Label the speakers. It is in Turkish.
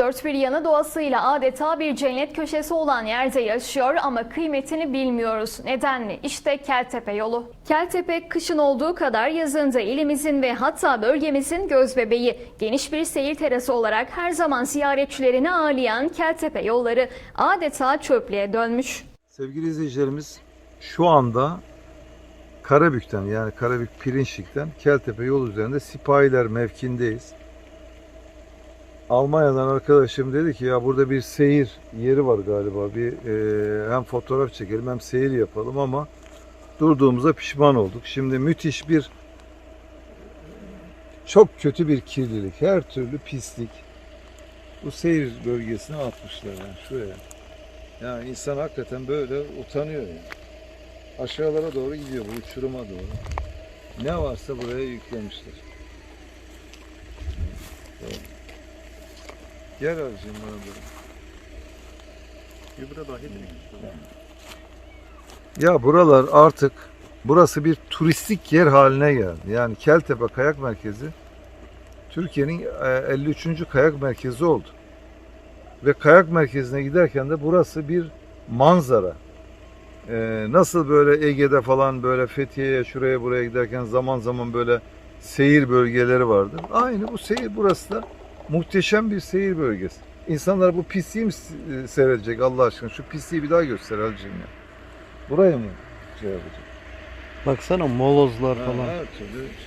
Speaker 1: Dört bir yanı doğasıyla adeta bir cennet köşesi olan yerde yaşıyor ama kıymetini bilmiyoruz. Neden mi? İşte Keltepe yolu. Keltepe kışın olduğu kadar yazında ilimizin ve hatta bölgemizin göz bebeği. Geniş bir seyir terası olarak her zaman ziyaretçilerini ağırlayan Keltepe yolları adeta çöplüğe dönmüş.
Speaker 2: Sevgili izleyicilerimiz şu anda Karabük'ten yani Karabük Pirinçlik'ten Keltepe yol üzerinde sipahiler mevkindeyiz. Almanya'dan arkadaşım dedi ki ya burada bir seyir yeri var galiba. Bir e, hem fotoğraf çekelim hem seyir yapalım ama durduğumuza pişman olduk. Şimdi müthiş bir çok kötü bir kirlilik, her türlü pislik. Bu seyir bölgesine atmışlar yani şuraya. Yani insan hakikaten böyle utanıyor yani. Aşağılara doğru gidiyor bu uçuruma doğru. Ne varsa buraya yüklemişler. Gel abicim bana doğru.
Speaker 3: Gübre dahi.
Speaker 2: Ya buralar artık burası bir turistik yer haline geldi. Yani Keltepe Kayak Merkezi Türkiye'nin e, 53. kayak merkezi oldu. Ve kayak merkezine giderken de burası bir manzara. Ee, nasıl böyle Ege'de falan böyle Fethiye'ye şuraya buraya giderken zaman zaman böyle seyir bölgeleri vardı. Aynı bu seyir burası da muhteşem bir seyir bölgesi. İnsanlar bu pisliği mi seyredecek Allah aşkına? Şu pisliği bir daha göster Halicim ya. Buraya mı şey yapacak?
Speaker 3: Baksana molozlar
Speaker 2: Ha,
Speaker 3: falan.
Speaker 2: her türlü şey.